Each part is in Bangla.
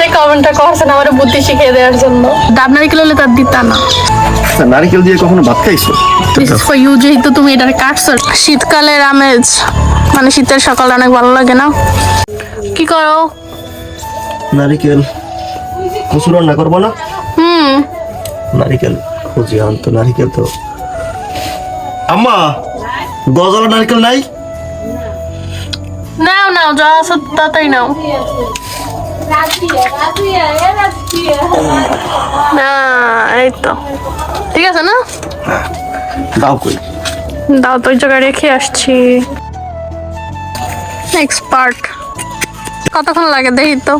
সে কমেন্টটা করছেন আমার বুদ্ধি শিখিয়ে দেওয়ার জন্য। ডাব নারিকেল হলে তার দিতা না। নারকেল দিয়ে কখনো ভাত খাইছো? ফর ইউ যেহেতু তুমি এটা কাটছো। শীতকালের আমেজ মানে শীতের সকাল অনেক ভালো লাগে না? কি করো? নারিকেল কচু রান্না করব না? হুম। নারিকেল খুঁজি আনতো নারিকেল তো। আম্মা গজালা নারকেল নাই? নাও নাও যা আছে তাড়াতাড়ি নাও। না এই তো। ঠিক আছে না? দাও কই। দাও তো জায়গায় রেখে আসছি। এক্সপার্ট কতক্ষণ লাগে দেখি তো।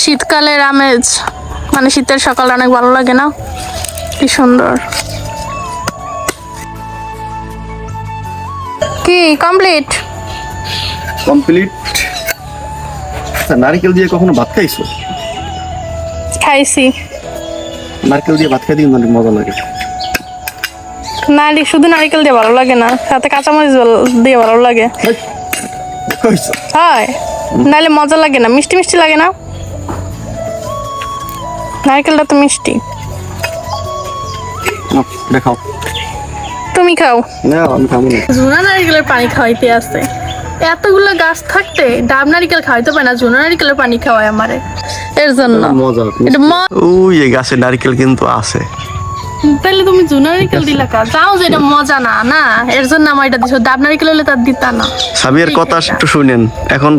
শীতকালের আমেজ। মানে শীতের সকাল অনেক ভালো লাগে না? কি সুন্দর। কি কমপ্লিট কমপ্লিট নারকেল দিয়ে কখনো ভাত খাইছো? খাইছি। নারকেল দিয়ে ভাত খাইতে কিন্তু অনেক মজা লাগে। নারী শুধু নারিকেল দিয়ে ভালো লাগে না সাথে কাঁচামরিচ দিয়ে ভালো লাগে। হয় নাহলে মজা লাগে না মিষ্টি মিষ্টি লাগে না? নারকেলটা তো মিষ্টি। দেখাও। তুমি খাও। না আমি খাব না। জুনা নারিকেলের পানি খাওয়াইতে আছে। এতগুলো গাছ থাকতে ডাব নারিকেল খাওয়াইতে পারে না জুনা নারিকেলের পানি খাওয়ায় আমারে। এর জন্য। মজা ওই এই গাছে নারকেল কিন্তু আছে। তাহলে তুমি জুনা নারিকেল দিলা কা? যাও যে এটা মজা না না। এর জন্য আমার এটা দিছো। ডাব নারিকেল হলে তার দিতা না। সাবিয়ার কথা একটু শুনেন। এখন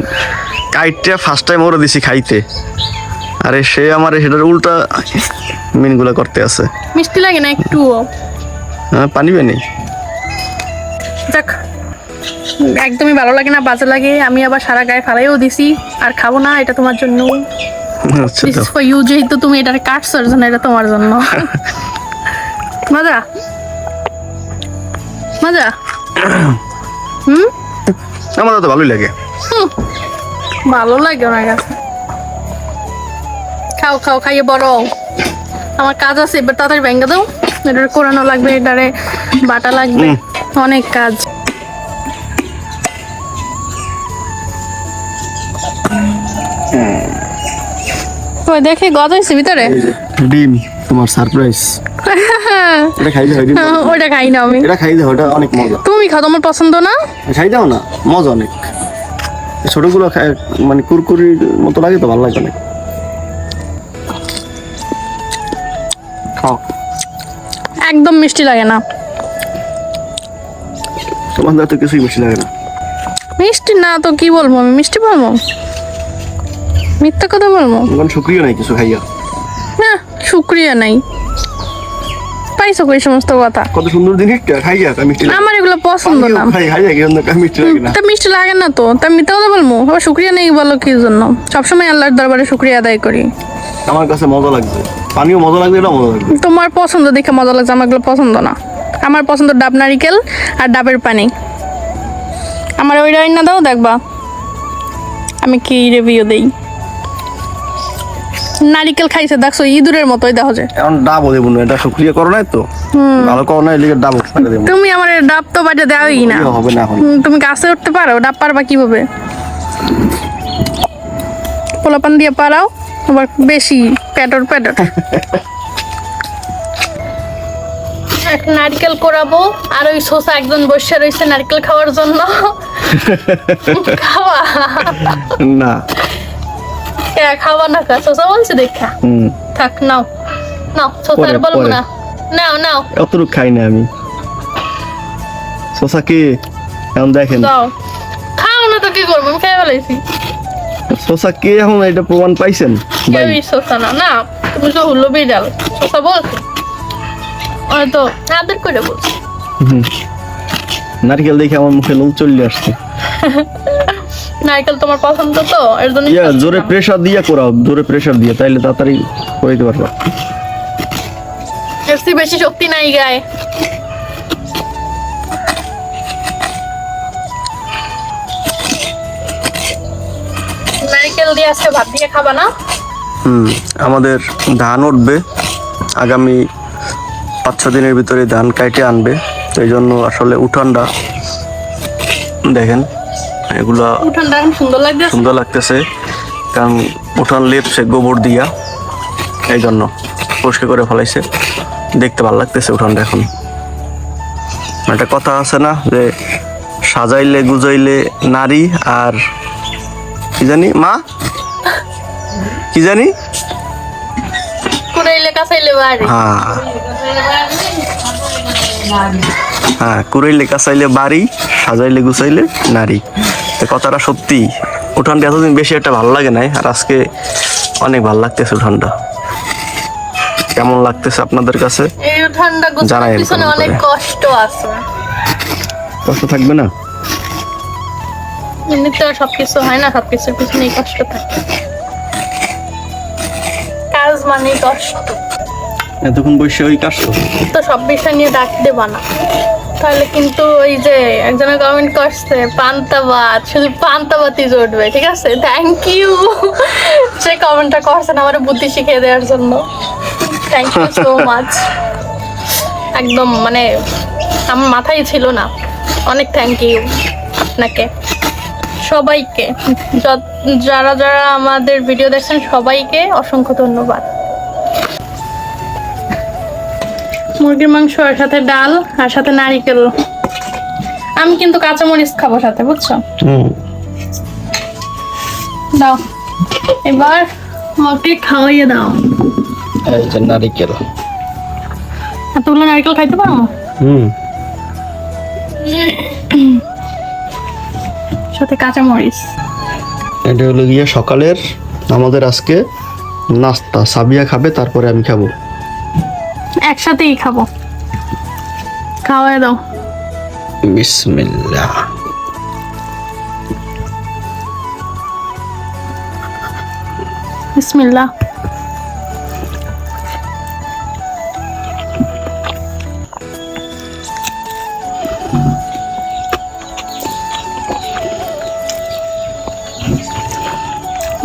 কাইটটা ফার্স্ট টাইম ওরা দিছি খাইতে। আরে সে আমার সেটার উল্টা মিনগুলা করতে আছে। মিষ্টি লাগে না একটুও? হ্যাঁ পানি বেনি। যাক। একদমই ভালো লাগে না বাজে লাগে। আমি আবার সারা গায়ে ফালাইও দিছি আর খাব না এটা তোমার জন্য। আচ্ছা ইউ যেহেতু তুমি এটা কাটছো এর জন্য এটা তোমার জন্য। মজা? মজা? হুম? আমার তো ভালোই লাগে। ভালো লাগে ওনার কাছে। খাও খাও খাইয়ে বড় আমার কাজ আছে এবার তাড়াতাড়ি ভেঙে দাও। এটার কোরানো লাগবে এটারে বাটা লাগবে। অনেক কাজ। ওই দেখি গজাইছে ভিতরে? ডিম তোমার সারপ্রাইজ এটা খাই দাও ওটা খাই না আমি। এটা খাই দাও এটা অনেক মজা। তুমি খাও তোমার পছন্দ না? খাই দাও না মজা অনেক। ছোটগুলো খায় মানে কুরকুরির মতো লাগে তো ভালো লাগে অনেক। খাও। একদম মিষ্টি লাগে না। তোমার দাঁতে কিছুই বেশি লাগে না। মিষ্টি না তো কি বলব আমি? মিষ্টি বলব? মিথ্যা কথা বলব? এখন শুক্রিয়া নাই কিছু খাইয়া না শুক্রিয়া নাই। পাইছো কই সমস্ত কথা? কত সুন্দর জিনিসটা খাইয়া তা মিষ্টি আমার এগুলো পছন্দ না। খাই খাইয়া কিন্তু তা মিষ্টি লাগে না? তা মিষ্টি লাগে না তো তা মিথ্যা কথা বলব? আবার শুক্রিয়া নেই বলো কি জন্য? সবসময় আল্লাহর দরবারে শুক্রিয়া আদায় করি। আমার কাছে মজা লাগছে। পানিও মজা লাগবে এটা মজা লাগবে তোমার পছন্দ দেখে মজা লাগছে আমার এগুলো পছন্দ না। আমার পছন্দ ডাব নারিকেল আর ডাবের পানি। আমার ওই রান্না দাও দেখবা। আমি কি রিভিউ দেই? নারিকেল খাইছে দেখছ ইঁদুরের মতোই দেখা যায় এখন ডাবও দেবো না এটা শুক্রিয়া করো নাই তো। ভালো করো না এদিকে ডাবও ফেলে দেবো। তুমি আমার এই ডাব তো বাড়িতে দেওয়াই না। হবে না এখন। তুমি গাছে উঠতে পারো ডাব পারবা কীভাবে? পোলাপান দিয়ে পারাও আবার বেশি প্যাটর প্যাটর। নারকেল কোরাবো আর ওই শোষা একজন বসে রয়েছে নারকেল খাওয়ার জন্য। খাওয়া। না। খাওয়া না খা শোষা বলছে দেখা। থাক নাও। নাও আর বলব না। নাও নাও। অতটুকু খাই না আমি। শশা কে? এখন দেখেন। দাও। খাও না তো কি করব? আমি খেয়ে ফেলাইছি শশা কে এখন এটা প্রমাণ পাইছেন? কেউই শোষা না। না তুমি তো হুল্লো বিড়াল শোষা বলছো। হয়তো আদর করে বলছি। নারকেল দেখে আমার মুখে লোক চলে আসছে। নারকেল তোমার পছন্দ তো? এর জন্য ইয়া জোরে প্রেসার দিয়ে করাও জোরে প্রেসার দিয়ে তাইলে তাড়াতাড়ি করে দিতে পারবা। এর বেশি শক্তি নাই গায়ে। নারকেল দিয়ে আজকে ভাত দিয়ে খাবা না? হুম আমাদের ধান উঠবে। আগামী পাঁচ ছ দিনের ভিতরে ধান কাইটে আনবে। সেই জন্য আসলে উঠানটা দেখেন। এগুলা সুন্দর লাগতেছে। কারণ উঠান লেপছে গোবর দিয়া এই জন্য পরিষ্কার করে ফেলাইছে। দেখতে ভালো লাগতেছে উঠানটা এখন। একটা কথা আছে না যে সাজাইলে গুজাইলে নারী আর কি জানি মা? কি জানি? হ্যাঁ। হ্যাঁ কুড়াইলে কাঁচাইলে বাড়ি সাজাইলে গুছাইলে নারী। কথাটা সত্যি। উঠানটা এতদিন বেশি একটা ভালো লাগে নাই আর আজকে অনেক ভালো লাগতেছে উঠানটা। কেমন লাগতেছে আপনাদের কাছে? এই উঠানটা জানাই অনেক কষ্ট আছে। কষ্ট থাকবে না? এমনিতে সবকিছু হয় না সবকিছুর কষ্ট থাকে। কাজ মানে কষ্ট। এতক্ষণ বসে ওই কাজ তো সব বিষয় নিয়ে ডাক দেবা না। তাহলে কিন্তু ওই যে একজনে কমেন্ট করছে পান্তা ভাত শুধু পান্তা ভাতই জুটবে, ঠিক আছে? থ্যাংক ইউ সে কমেন্টটা করছেন আমার বুদ্ধি শিখিয়ে দেওয়ার জন্য। থ্যাংক ইউ সো মাচ একদম মানে আমার মাথায় ছিল না। অনেক থ্যাংক ইউ আপনাকে, সবাইকে। যারা যারা আমাদের ভিডিও দেখছেন, সবাইকে অসংখ্য ধন্যবাদ। মুরগির মাংস আর সাথে ডাল আর সাথে নারিকেল। আমি কিন্তু কাঁচামরিচ খাব সাথে বুঝছ? হুম। দাও। এবার আমাকে খাওয়াইয়ে দাও। এই যে নারিকেল। এতগুলো নারিকেল খাইতে পারো? হুম। সাথে কাঁচামরিচ। এটা হলো গিয়ে সকালের আমাদের আজকে নাস্তা। সাবিয়া খাবে তারপরে আমি খাব। একসাথেই খাব। খাওয়াই দাও। বিসমিল্লাহ। বিসমিল্লাহ।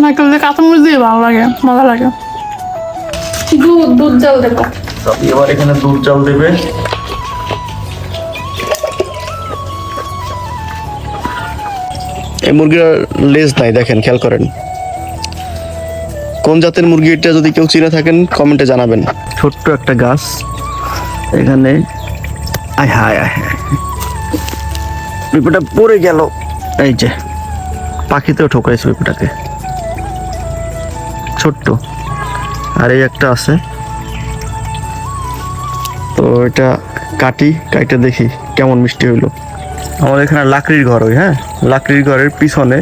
নারকেল দিয়ে কাঁচামরিচ দিয়ে ভালো লাগে মজা লাগে। দুধ দুধ জল দেবো। এবার এখানে দুধ চাল দেবে। এই মুরগির লেজ নাই দেখেন খেয়াল করেন। কোন জাতের মুরগি এটা যদি কেউ চিনে থাকেন কমেন্টে জানাবেন। ছোট্ট একটা গাছ। এখানে আয় হায় আয়। পিঁপড়াটা পড়ে গেল। এই যে পাখিতেও ঠোকাইছে পিঁপড়াকে ছোট্ট। আর এই একটা আছে। তো এটা কাটি কাইটা দেখি কেমন মিষ্টি হইল। আমাদের এখানে লাকড়ির ঘর ওই হ্যাঁ? লাকড়ির ঘরের পিছনে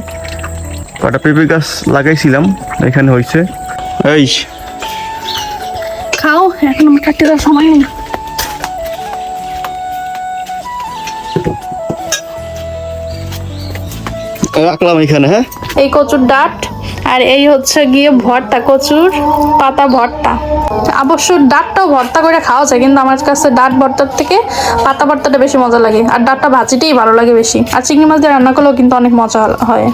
কটা পেঁপে গাছ লাগাইছিলাম এখানে হয়েছে এই। খাও এখন আমার কাটতে দেওয়ার সময় নেই। রাখলাম এখানে হ্যাঁ? এই কচুর ডাট। আর এই হচ্ছে গিয়ে ভর্তা, কচুর পাতা ভর্তা। অবশ্য ডাঁটটাও ভর্তা করে খাওয়া যায়, কিন্তু আমার কাছে ডাঁট ভর্তার থেকে পাতা ভর্তাটা বেশি মজা লাগে। আর ডাঁটটা ভাজিটাই ভালো লাগে বেশি। আর চিংড়ি মাছ দিয়ে রান্না করলেও কিন্তু অনেক মজা হয়।